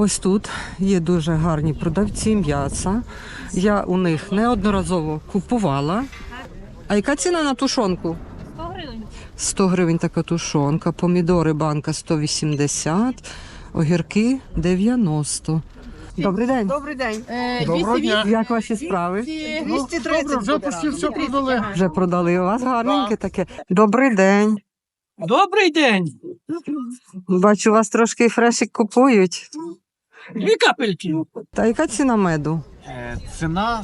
Ось тут є дуже гарні продавці м'яса. Я у них неодноразово купувала. А яка ціна на тушонку? 100 гривень. 100 гривень така тушонка, помідори банка 180, огірки 90. Добрий день. Добрий день. Доброго дня. Як ваші справи? 230 Добре, вже почти все продали. Вже продали у вас гарненьке таке. Добрий день. Добрий день. Бачу, вас трошки фрешик купують. Дві капельки. Та яка ціна меду? Е, Ціна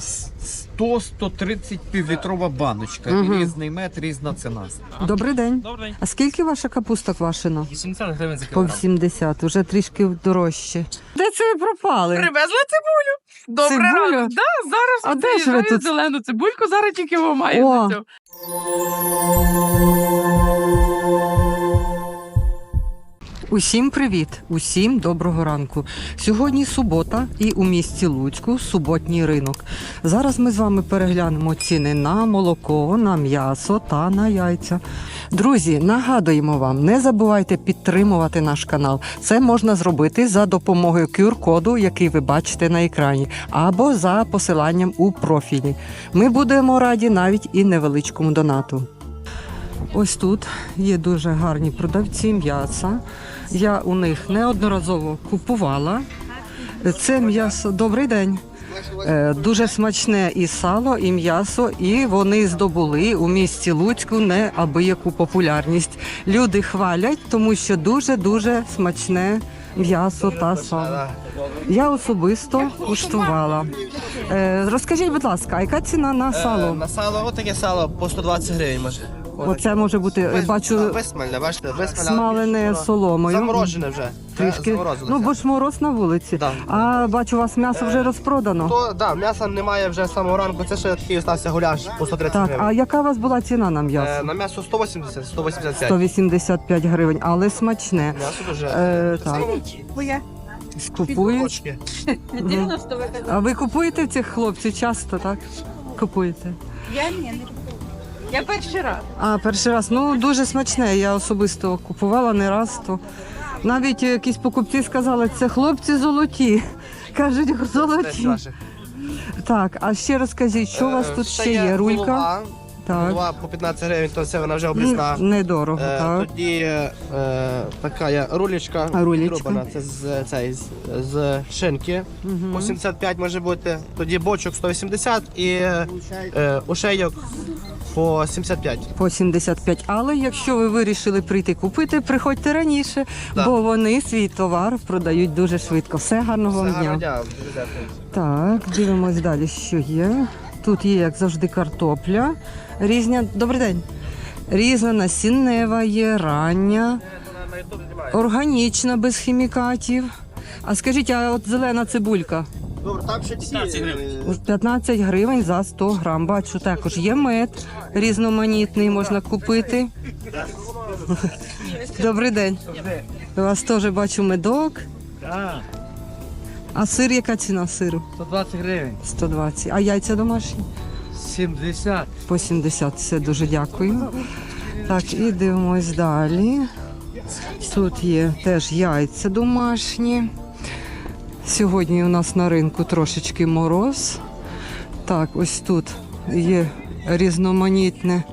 100-130 півлітрова баночка. Мгм. Різний мед, різна ціна. Добрий день. Добрий. А скільки ваша капуста квашена? 80 гривень за По кілограм. 80, вже трішки дорожче. Де це ви пропали? Привезли цибулю. Добре Цибулю? ранок. Да, зараз А де ж ви тут? зелену цибульку, зараз тільки вимаю О. цю. Усім привіт, усім доброго ранку. Сьогодні субота і у місті Луцьку суботній ринок. Зараз ми з вами переглянемо ціни на молоко, на м'ясо та на яйця. Друзі, нагадуємо вам, не забувайте підтримувати наш канал. Це можна зробити за допомогою QR-коду, який ви бачите на екрані, або за посиланням у профілі. Ми будемо раді навіть і невеличкому донату. Ось тут є дуже гарні продавці м'яса. Я у них неодноразово купувала. Це м'ясо. Добрий день. Е, Дуже смачне і сало, і м'ясо, і вони здобули у місті Луцьку неабияку популярність. Люди хвалять, тому що дуже дуже смачне м'ясо та сало. Я особисто куштувала. Е, Розкажіть, будь ласка, яка ціна на Е, сало? На сало, отаке сало по 120 гривень може. Оце може бути, е, бачу, Висмальне, бачите, висмальне. смалене соломою. Заморожене вже. Трішки. Заморозилося. Ну, бо ж мороз на вулиці. Да. А бачу, у вас м'ясо вже розпродано. То, да, м'яса немає вже з самого ранку, це ще такий остався гуляш по 130 Так, гривень. а яка у вас була ціна на Е, м'ясо? на м'ясо 180, 185. 185 гривень, але смачне. М'ясо дуже. Е, так. Моє. Купують. Кочки. Мгм. А ви купуєте цих хлопців часто, так? Купуєте? Я ні, не купую. Я перший раз. А, перший раз. Ну, дуже смачне. Я особисто купувала не раз. То навіть якісь покупці сказали, це хлопці золоті. Кажуть, золоті. Так, а ще розкажіть, що у вас Е, тут ще є? Рулька? Голова, Так. голова по 15 гривень, то це вона вже обрізна. Недорого, Е, так. Тоді е, така є рулечка. А рулечка? зроблена, Це з, цей, з, з шинки. Мгм. По 75 може бути. Тоді бочок 180 і е, ушейок по 75. По 75. Але якщо ви вирішили прийти купити, приходьте раніше, Да. бо вони свій товар продають дуже швидко. Все гарного Все вам дня. гарно. Так, дивимось далі, що є. Тут є, як завжди, картопля. Різня. Добрий день. Різна насіннева є, рання, органічна, без хімікатів. А скажіть, а от зелена цибулька? Добре, там ще ці. Ось 15 гривень за 100 грам. Бачу, також є мед різноманітний, можна купити. Добрий день. У вас теж бачу медок. А сир, яка ціна сиру? 120 гривень. 120. А яйця домашні? 70. По 70. Все дуже дякую. Так, і дивимось далі. Тут є теж яйця домашні. Сьогодні у нас на ринку трошечки мороз. Так, ось тут є різноманітне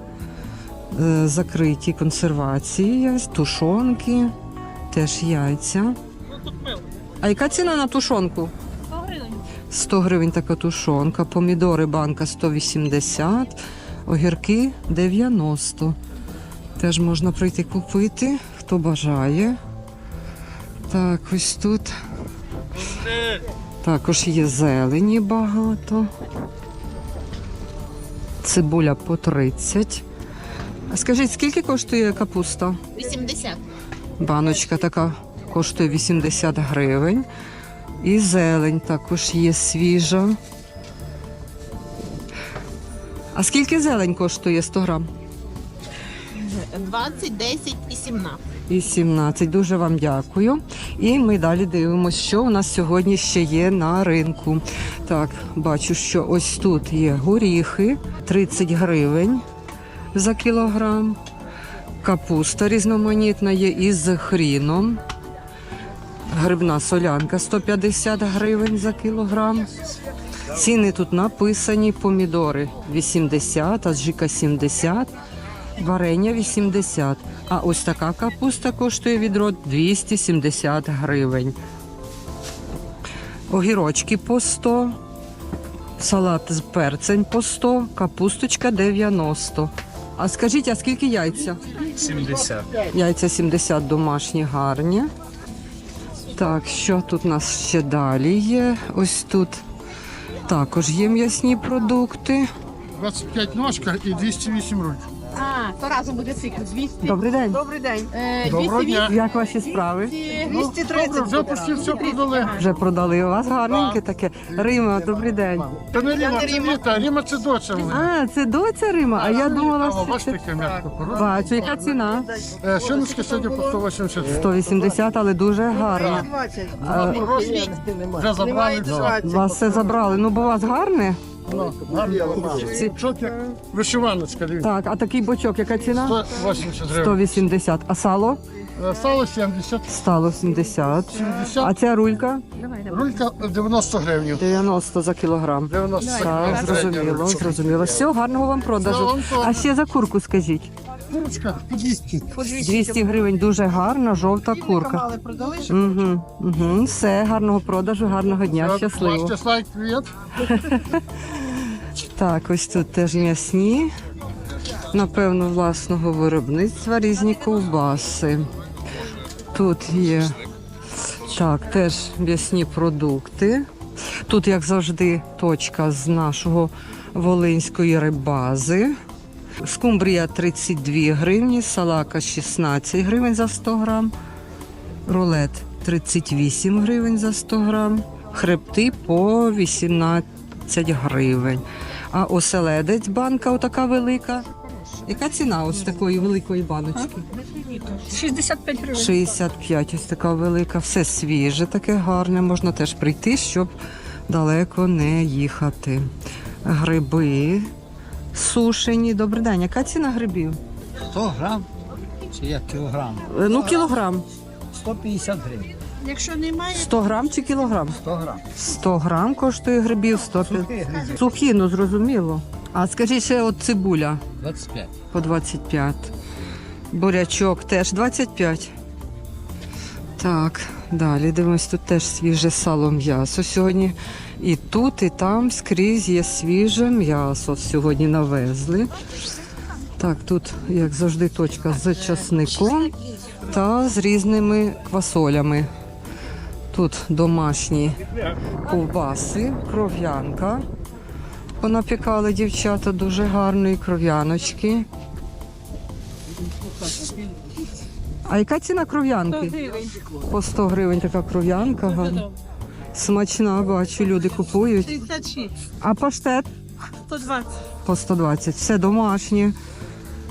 е, закриті консервації, тушонки, теж яйця. А яка ціна на тушонку? 100 гривень. 100 гривень така тушонка, помідори банка 180, огірки 90. Теж можна прийти купити, хто бажає. Так, ось тут. Також є зелені багато. Цибуля по 30. Скажіть, скільки коштує капуста? 80. Баночка така коштує 80 гривень. І зелень також є свіжа. А скільки зелень коштує 100 грам? 20, 10 і 17. І 17. Дуже вам дякую. І ми далі дивимося, що у нас сьогодні ще є на ринку. Так, бачу, що ось тут є горіхи 30 гривень за кілограм. Капуста різноманітна є із хріном. Грибна солянка 150 гривень за кілограм. Ціни тут написані: помідори 80, аджика 70, варення 80. А ось така капуста коштує відро 270 гривень. Огірочки по 100, салат з перцем по 100, капусточка 90. А скажіть, а скільки яйця? 70. Яйця 70 домашні гарні. Так, що тут у нас ще далі є? Ось тут також є м'ясні продукти. 25 ножка і 208 руль. А, то разом буде скільки? 200? Добрий день. Добрий день. Е, Доброго 208. дня. Як ваші справи? 230 Добре, вже почти все продали. Вже продали у вас гарненьке таке. Рима, добрий день. Та не Ріма, це Віта, Ріма це в мене. А, це доця Рима, а я думала, О, що бачите, це... яке м'ясо порубане. Бачу, яка ціна? Е, Шиночка сьогодні по 180 180, але дуже гарна. А, Рослі вже забрали все. Вас все забрали. Ну, бо у вас гарне? Ну, як вишиваночка, дивіться. Так, а такий бочок, яка ціна? 180 гривень. 180. А сало? Е, Сало 70, Стало 70. А 70, ця рулька? рулька 90 гривень. 90 за кілограм. 90 Так, зрозуміло, зрозуміло. Все, гарного вам продажу. А ще за курку скажіть. Курочка по 200. 200 гривень, дуже гарна, жовта курка. Мали продали, що Угу, угу. Все, гарного продажу, гарного дня, щасливо. Привіт. Так, ось тут теж м'ясні. Напевно, власного виробництва різні ковбаси. Тут є так, теж м'ясні продукти. Тут, як завжди, точка з нашого Волинської рибази. Скумбрія 32 гривні, салака 16 гривень за 100 грам, рулет 38 гривень за 100 грам, хребти по 18 гривень. А оселедець банка отака велика. Яка ціна ось такої великої баночки? 65 гривень. 65, ось така велика, все свіже, таке гарне. Можна теж прийти, щоб далеко не їхати. Гриби сушені. Добрий день. Яка ціна грибів? 100 грам чи як кілограм? Е, Ну, кілограм. 150 гривень. якщо немає, 100 грам чи кілограм? 100 грам. 100 грам коштує грибів, 150. Сухі, ну зрозуміло. А скажіть ще от цибуля 25. по 25. Бурячок теж 25. Так, далі дивимось, тут теж свіже сало м'ясо сьогодні. І тут, і там скрізь є свіже м'ясо. Сьогодні навезли. Так, тут, як завжди, точка з часником та з різними квасолями. Тут домашні ковбаси, кров'янка. Понапікали дівчата дуже гарної кров'яночки. А яка ціна кров'янки? По 100 гривень така кров'янка. гарна. Смачна, бачу, люди купують. 36, А паштет 120. по 120. Все домашнє,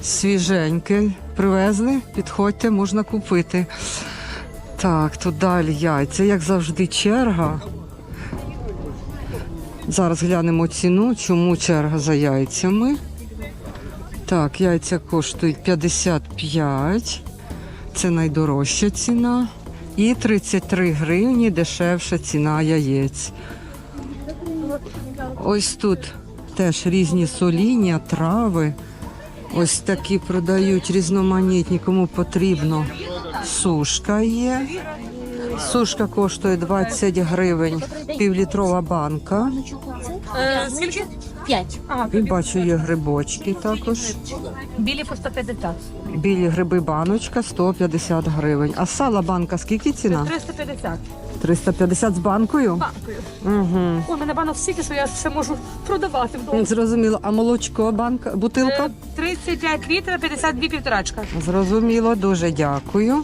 свіженьке. Привезли, підходьте, можна купити. Так, тут далі яйця, як завжди, черга. Зараз глянемо ціну, чому черга за яйцями. Так, яйця коштують 55. Це найдорожча ціна. І 33 гривні дешевша ціна яєць. Ось тут теж різні соління, трави. Ось такі продають різноманітні, кому потрібно. Сушка є. Сушка коштує 20 гривень, півлітрова банка. скільки? 5. І бачу, є грибочки також. білі по 150. Білі гриби баночка 150 гривень. А сала банка скільки ціна? 350. 350 з банкою? Банкою. Угу. У мене банок стільки, що я все можу продавати вдома. Зрозуміло. А молочко, банка, бутилка? Е, 35 літрів, 52 півторачка. Зрозуміло, дуже дякую.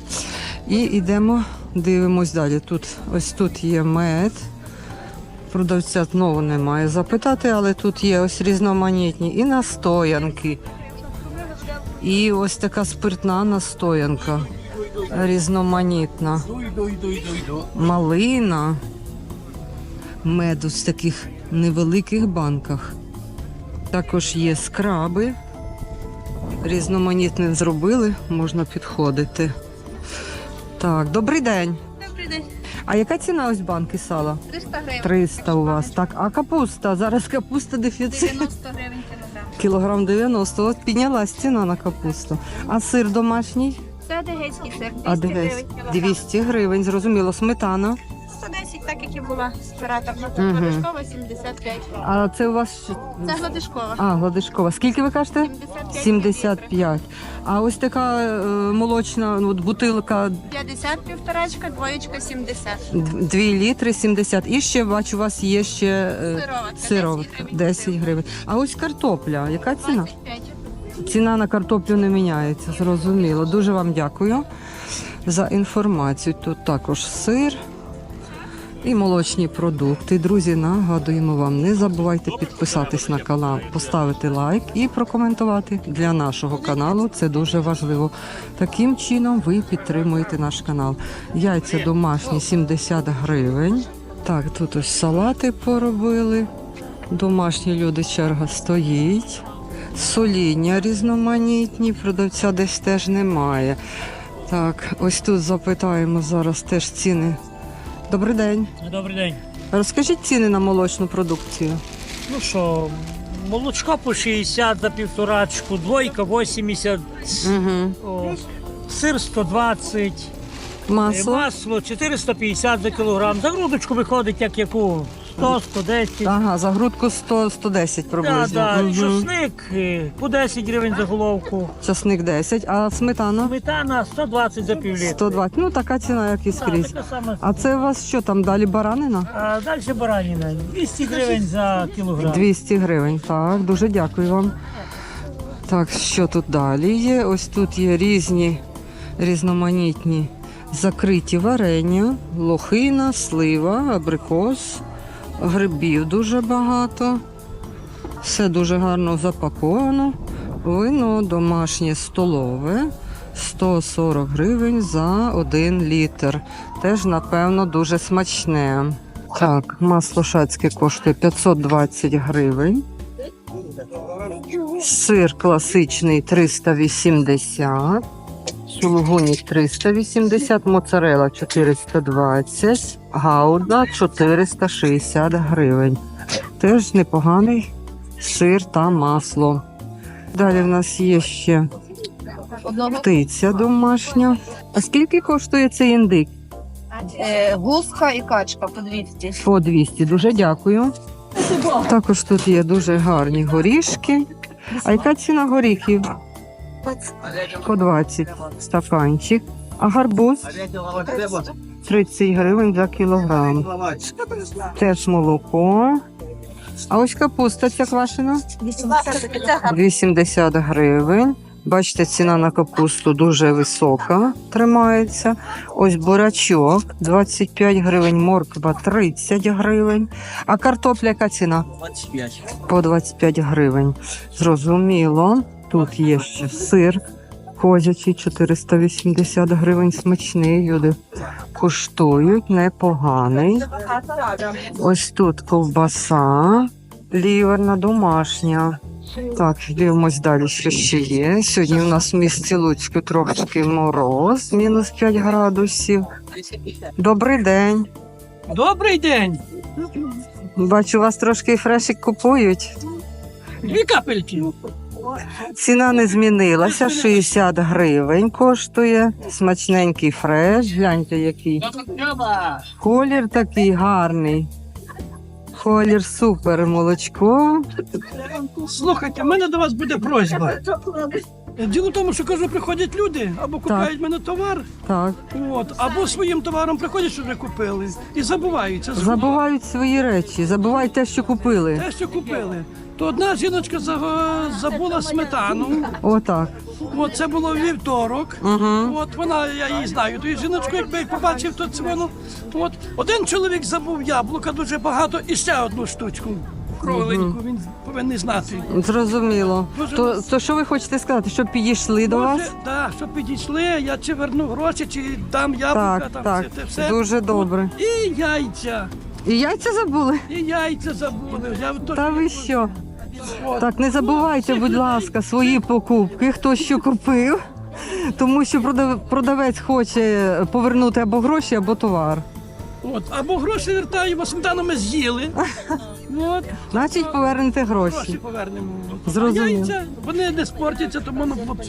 І йдемо, дивимось далі. Тут ось тут є мед. Продавця знову немає запитати, але тут є ось різноманітні і настоянки. І ось така спиртна настоянка. Різноманітна. Малина. Мед ось в таких невеликих банках. Також є скраби різноманітне зробили, можна підходити. Так, добрий день. Добрий день. А яка ціна ось банки сала? 300 гривень. 300 у вас. Так, а капуста? Зараз капуста дефіцит. 90 гривень кілограм. Кілограм 90. От піднялась ціна на капусту. А сир домашній? Це адегейський сир. 200 А дивись, кілограм. 200 гривень, зрозуміло. Сметана. 110, так як і була операторна. Мгм. Гладишкова 75. А це у вас? Це гладишкова. А, гладишкова. Скільки ви кажете? 75. 75. А ось така е, молочна ну, от бутилка 50 півторачка, двоєчка 70. 2 літри 70. І ще бачу, у вас є ще е, Сирова. Це сироватка 10 гривень. 10 гривень. А ось картопля. Яка ціна? 25. Ціна на картоплю не міняється, зрозуміло. Дуже вам дякую за інформацію. Тут також сир і молочні продукти. Друзі, нагадуємо вам, не забувайте підписатись на канал, поставити лайк і прокоментувати для нашого каналу. Це дуже важливо. Таким чином ви підтримуєте наш канал. Яйця домашні 70 гривень. Так, тут ось салати поробили. Домашні люди черга стоїть. Соління різноманітні, продавця десь теж немає. Так, ось тут запитаємо зараз теж ціни. Добрий день. Добрий день. Розкажіть ціни на молочну продукцію. Ну що, молочко по 60 за півторачку, двойка 80, Угу. о, сир 120, е, Масло. масло 450 за кілограм. За грудочку виходить як яку 100, 110. Ага, за грудку 100, 110 Да, приблизно. да, Мгм. чесник е, по 10 гривень за головку. Часник 10, а сметана Сметана 120 за півлітра. 120. Ну, така ціна, як і Да, скрізь. така сама. А це у вас що там далі баранина? А далі бараніна 200 гривень за кілограм. 200 гривень. Так, дуже дякую вам. Так, що тут далі є? Ось тут є різні різноманітні закриті варення, лохина, слива, абрикос, грибів дуже багато. Все дуже гарно запаковано. Вино домашнє столове 140 гривень за 1 літр. Теж, напевно, дуже смачне. Так, масло шацьке коштує 520 гривень. Сир класичний 380. Сулугуні 380, моцарела 420, гауда 460 гривень. Теж непоганий сир та масло. Далі в нас є ще птиця домашня. А скільки коштує цей індик? Е, гуска і качка по 200. По 200. Дуже дякую. Також тут є дуже гарні горішки. А яка ціна горіхів? По 20 стаканчик. А гарбуз 30 гривень за кілограм. Теж молоко. А ось капуста ця квашена 80 гривень. Бачите, ціна на капусту дуже висока, тримається. Ось бурячок 25 гривень, морква 30 гривень. А картопля яка ціна? 25. По 25 гривень. Зрозуміло. Тут є ще сир козячий 480 гривень. Смачний. Люди куштують, непоганий. Ось тут ковбаса, ліверна домашня. Так, дивимось далі, що ще є. Сьогодні у нас в місті Луцьку трошки мороз, мінус 5 градусів. Добрий день. Добрий день. Бачу, вас трошки фрешик купують. Дві капельки. Ціна не змінилася, 60 гривень коштує. Смачненький фреш. Гляньте, який колір такий гарний. Колір супер, молочко. Слухайте, в мене до вас буде просьба. Діло в тому, що кажу, приходять люди або купують в мене товар, Так, от, або своїм товаром приходять, що вже купили, і забуваються. забувають свої речі, забувають те, що купили. Те, що купили. То одна жіночка за- забула сметану. Отак. От це було вівторок. Угу. От вона, я її знаю. Ту жіночку, якби я побачив, то це воно. От один чоловік забув яблука дуже багато і ще одну штучку. Кругленьку, він повинен знати. Зрозуміло. То, то що ви хочете сказати, щоб підійшли до вас? Да, щоб підійшли, я чи верну гроші, чи дам яблука, Так, там так, все, те все. дуже добре. І яйця. І яйця забули? І яйця забули. Я то, Та ви що? Так, не забувайте, будь ласка, свої покупки, хто що купив, тому що продавець хоче повернути або гроші, або товар. От. Або гроші вертаємо, сметану ми з'їли. От. Значить, повернете Гроші гроші. повернемо. А яйця, вони не спортяться, тому воно було б.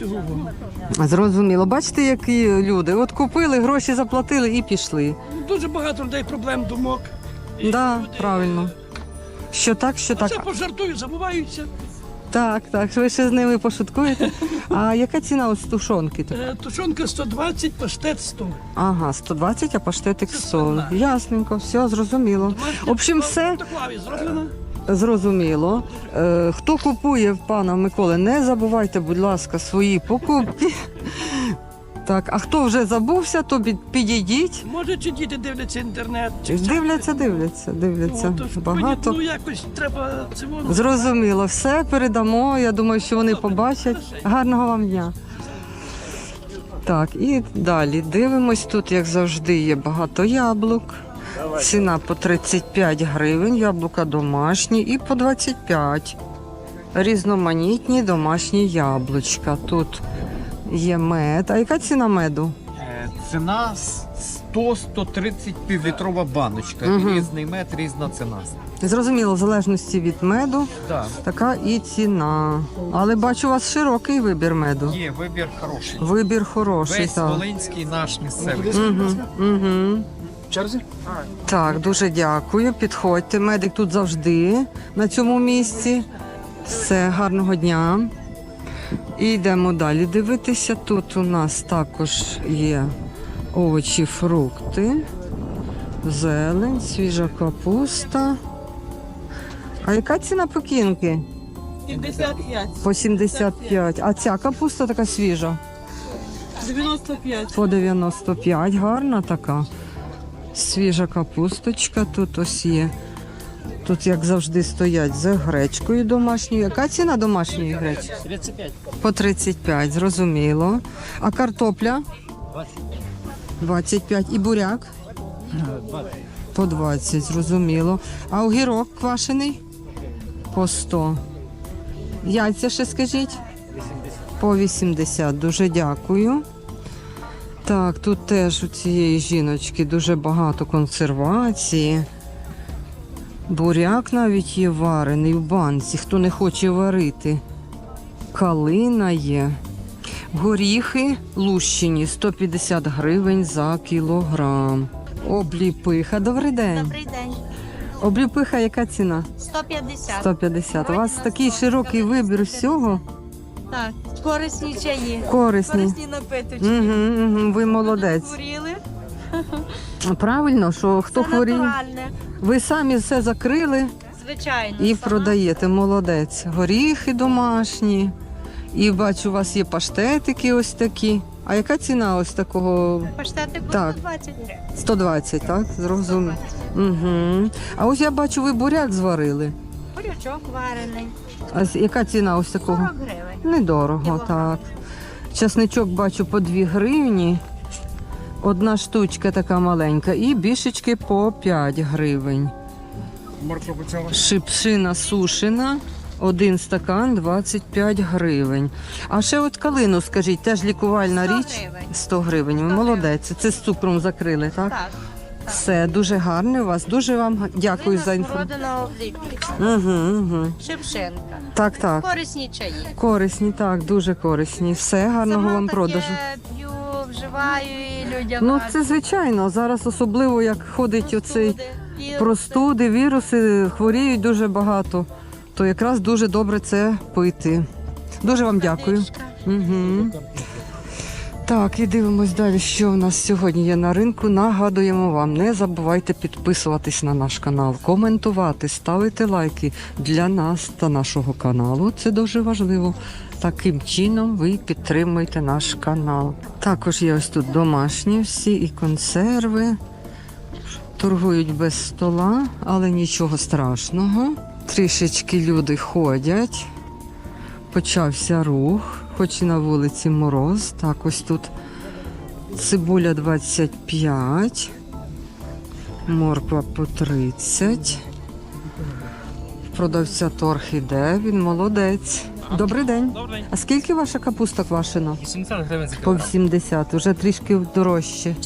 Зрозуміло. Бачите, які люди. От купили, гроші заплатили і пішли. Дуже багато людей проблем, думок. Да, правильно. Що так, що Це так. пожартую, забуваються. Так, так. Ви ще з ними пошуткуєте. А яка ціна ось тушонки? тут? Е, Тушонка 120, паштет 100. Ага, 120, а паштетик 100. Ясненько, все зрозуміло. В общем, все Автоклаві зроблено. зрозуміло. Е, хто купує в пана Миколи, не забувайте, будь ласка, свої покупки. Так, а хто вже забувся, то під- підійдіть. Може, чи діти дивляться інтернет, чи Дивляться, дивляться, дивляться. Ну, Багато. Ну якось треба цього. Зрозуміло, все передамо. Я думаю, що вони побачать. Гарного вам дня. Так, і далі дивимось. Тут, як завжди, є багато яблук. Ціна по 35 гривень, яблука домашні і по 25. Різноманітні домашні яблучка. Тут є мед. А яка ціна меду? Е, Ціна 100-130 півлітрова баночка. Мгм. Різний мед, різна ціна. Зрозуміло, в залежності від меду, Так, така і ціна. Але бачу, у вас широкий вибір меду. є вибір хороший. Вибір хороший. Весь так. Волинський наш місцевий. Угу, угу. В черзі? Так, дуже дякую. Підходьте. Медик тут завжди на цьому місці. Все, гарного дня. І йдемо далі дивитися. Тут у нас також є овочі, фрукти, зелень, свіжа капуста. А яка ціна покінки? 75. По 75. А ця капуста така свіжа? 95. По 95, гарна така. Свіжа капусточка тут ось є. Тут, як завжди, стоять за гречкою домашньою. Яка ціна домашньої гречки? 35. По 35, зрозуміло. А картопля? 25. І буряк? По 20, зрозуміло. А огірок квашений? По 100. Яйця ще скажіть? По 80. Дуже дякую. Так, тут теж у цієї жіночки дуже багато консервації. Буряк навіть є варений в банці, хто не хоче варити. Калина є. Горіхи лущені 150 гривень за кілограм. Обліпиха. Добрий день. Добрий день. Обліпиха, яка ціна? 150. 150. У вас такий широкий вибір всього. Так, корисні чаї. Корисні. Корисні напиточки. Угу, угу, ви молодець. Хворіли. Правильно, що хто Це хворіє? натуральне. Ви самі все закрили Звичайно. і сама. продаєте. Молодець. Горіхи домашні. І бачу, у вас є паштетики ось такі. А яка ціна ось такого? Паштетик Так. 120 гривень. 120, так? Зрозуміло. Угу. А ось я бачу, ви буряк зварили. Бурячок варений. А з- яка ціна ось такого? 40 гривень. Недорого, так. Часничок бачу по 2 гривні. Одна штучка така маленька, і бішечки по 5 гривень. Шипшина сушена, один стакан 25 гривень. А ще от калину, скажіть, теж лікувальна 100 річ? гривень. 100 гривень. Ви 100 молодець. Це з цукром закрили, так? Так. Все, дуже гарне у вас. Дуже вам дякую за інформацію. Угу, угу. Шипшинка. Так, так. Корисні чаї. Корисні, так, дуже корисні. Все, гарного Сама вам таке продажу. Вживаю і людям. Ну, це звичайно. Зараз особливо як ходить оцей Простуди, віруси. простуди, віруси, хворіють дуже багато. То якраз дуже добре це пити. Дуже вам дякую. Угу. Так, і дивимось далі, що в нас сьогодні є на ринку. Нагадуємо вам, не забувайте підписуватись на наш канал, коментувати, ставити лайки для нас та нашого каналу. Це дуже важливо. Таким чином ви підтримуєте наш канал. Також є ось тут домашні всі і консерви. Торгують без стола, але нічого страшного. Трішечки люди ходять почався рух, хоч і на вулиці мороз. Так, ось тут цибуля 25, морква по 30. Продавця торг іде, він молодець. Добрий день. Добрий. А скільки ваша капуста квашена? 80 гривень за По 80, вже трішки дорожче.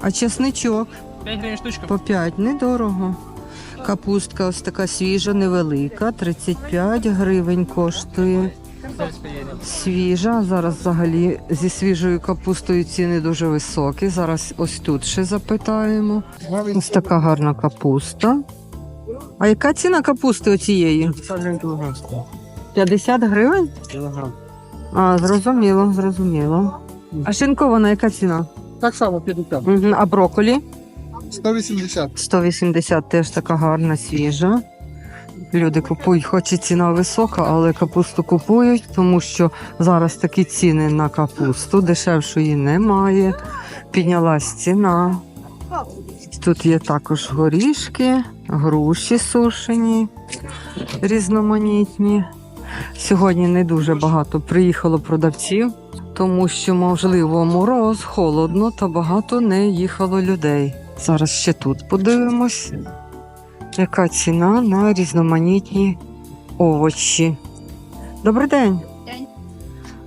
А чесничок 5 гривень штучка. По 5, недорого. Капустка ось така свіжа, невелика, 35 гривень коштує. Свіжа. Зараз взагалі зі свіжою капустою ціни дуже високі. Зараз ось тут ще запитаємо. Ось така гарна капуста. А яка ціна капусти оцієї? 50 гривень? А, зрозуміло, зрозуміло. А шинкована яка ціна? Так само 50. Угу. А броколі? 180. 180 теж така гарна, свіжа. Люди купують, хоч і ціна висока, але капусту купують, тому що зараз такі ціни на капусту, дешевшої немає. Піднялась ціна. Тут є також горішки, груші сушені, різноманітні. Сьогодні не дуже багато приїхало продавців, тому що, можливо, мороз, холодно та багато не їхало людей. Зараз ще тут подивимось, яка ціна на різноманітні овочі. Добрий день. День.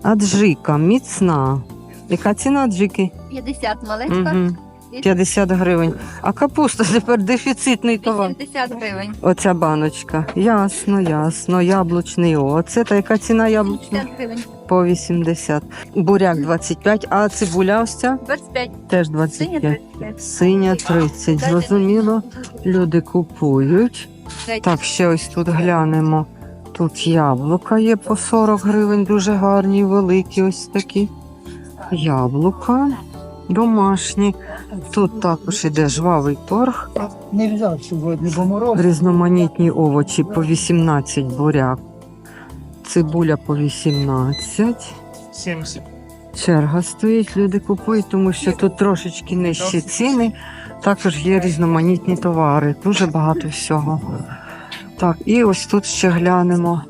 Аджика міцна. Яка ціна аджики? 50 маленька, Угу. 50 гривень. А капуста тепер дефіцитний товар. 80 гривень. Оця баночка. Ясно, ясно. Яблучний оцет. А яка ціна яблучна? 50 гривень. По 80. Буряк 25, а цибуля ось ця 25. теж Синя 25. Синя 30. Зрозуміло, люди купують. Так, ще ось тут глянемо. Тут яблука є по 40 гривень, дуже гарні, великі ось такі. Яблука домашні. Тут також іде жвавий торг. Не взяв сьогодні, бо мороз. Різноманітні овочі по 18 буряк. Цибуля по 18. 70. Черга стоїть, люди купують, тому що тут трошечки нижчі ціни. Також є різноманітні товари, дуже багато всього. Так, і ось тут ще глянемо.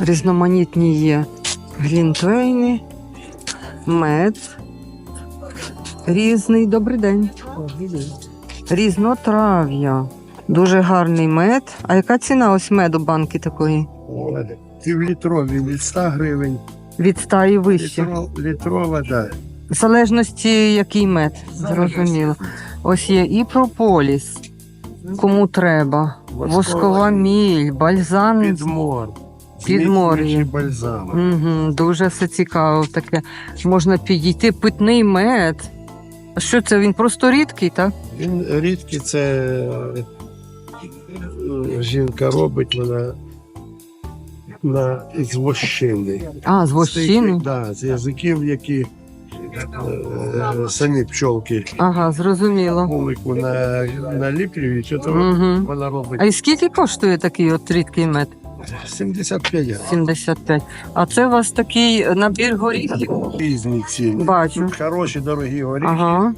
Різноманітні є глінтвейни, мед. Різний добрий день. Різнотрав'я. Дуже гарний мед. А яка ціна ось меду банки такої? Півлітрові від 100 гривень. Від 100 і вище. Літро, літрова, так. В залежності, який мед, зрозуміло. Ось є і прополіс, кому треба. Воскова міль, бальзам. Підмор. Бальзам. Угу, дуже все цікаво таке. Можна підійти, питний мед. Що це? Він просто рідкий, так? Він рідкий, це е, жінка робить вона на із вощини. А, з вощини. Так, з язиків, які е, самі пчолки Ага, зрозуміло. вулику на, наліплюють, то Угу. вона робить А і скільки коштує такий от рідкий мед? 75 гривень. 75. А це у вас такий набір горіхів. Різні ціни. Бачу. Тут хороші, дорогі горіхи. Ага.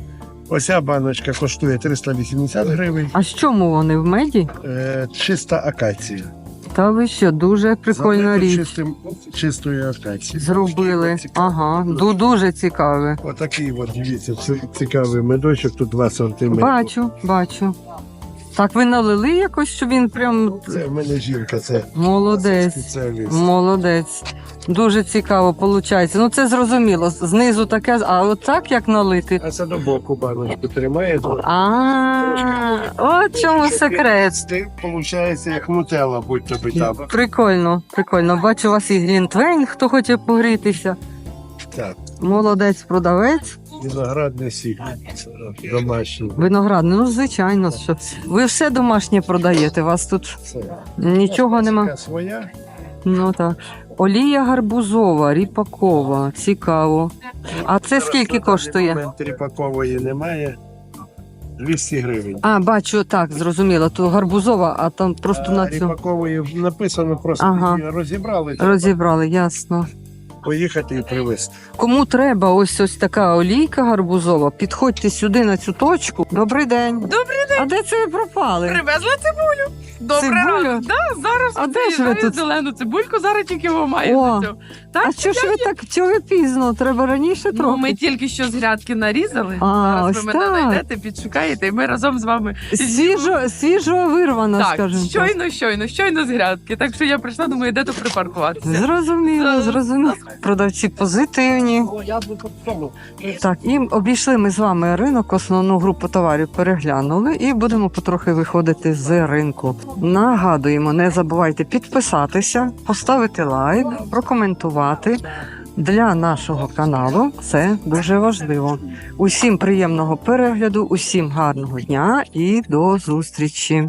Оця баночка коштує 380 гривень. А з чому вони в меді? Е, чиста акація. Та ви що, дуже прикольна Залито річ. Чистим, чистою акацією. Зробили. Ага, ду- дуже цікаве. Отакий от, дивіться, цікавий медочок, тут 2 сантиметри. Бачу, бачу. Так ви налили якось, що він прям Це в мене жінка, це молодець. спеціаліст. Молодець. Дуже цікаво виходить. Ну це зрозуміло. Знизу таке, а от так як налити. А це до боку баночку тримає. А, от чому секрет. Ти, виходить, як нутелла, будь то там. Прикольно, прикольно. Бачу, у вас і глінтвейн, хто хоче погрітися. Так, Молодець продавець. Виноградний сік домашній. Виноградний, ну звичайно, що ви все домашнє продаєте. У вас тут нічого нема. своя. Ну так. Олія гарбузова, ріпакова, цікаво. А це скільки коштує? Момент Ріпакової немає. 200 гривень. А, бачу, так, зрозуміло. То гарбузова, а там просто на цю Ріпакової написано, просто Ага. її розібрали. розібрали, ясно. Поїхати і привезти. Кому треба ось ось така олійка гарбузова, підходьте сюди на цю точку. Добрий день. Добрий день. А де це ви пропали? Привезла цибулю. Добре Цибулю? Да, зараз А де ж ви тут? зелену цибульку, зараз тільки вимаю О, до. Так, А що ж ви так чого ви пізно? Треба раніше Ну, трохи. ми тільки що з грядки нарізали. А, зараз ось ви мене так. знайдете, підшукаєте, і ми разом з вами Свіжо, свіжо вирвано, так, скажімо. так. щойно, щойно, щойно з грядки. Так що я прийшла, думаю, де тут припаркуватися. Зрозуміло, Е, зрозуміло. Продавці позитивні. Так, і обійшли ми з вами ринок, основну групу товарів переглянули і будемо потрохи виходити з ринку. Нагадуємо, не забувайте підписатися, поставити лайк, прокоментувати. Для нашого каналу це дуже важливо. Усім приємного перегляду, усім гарного дня і до зустрічі.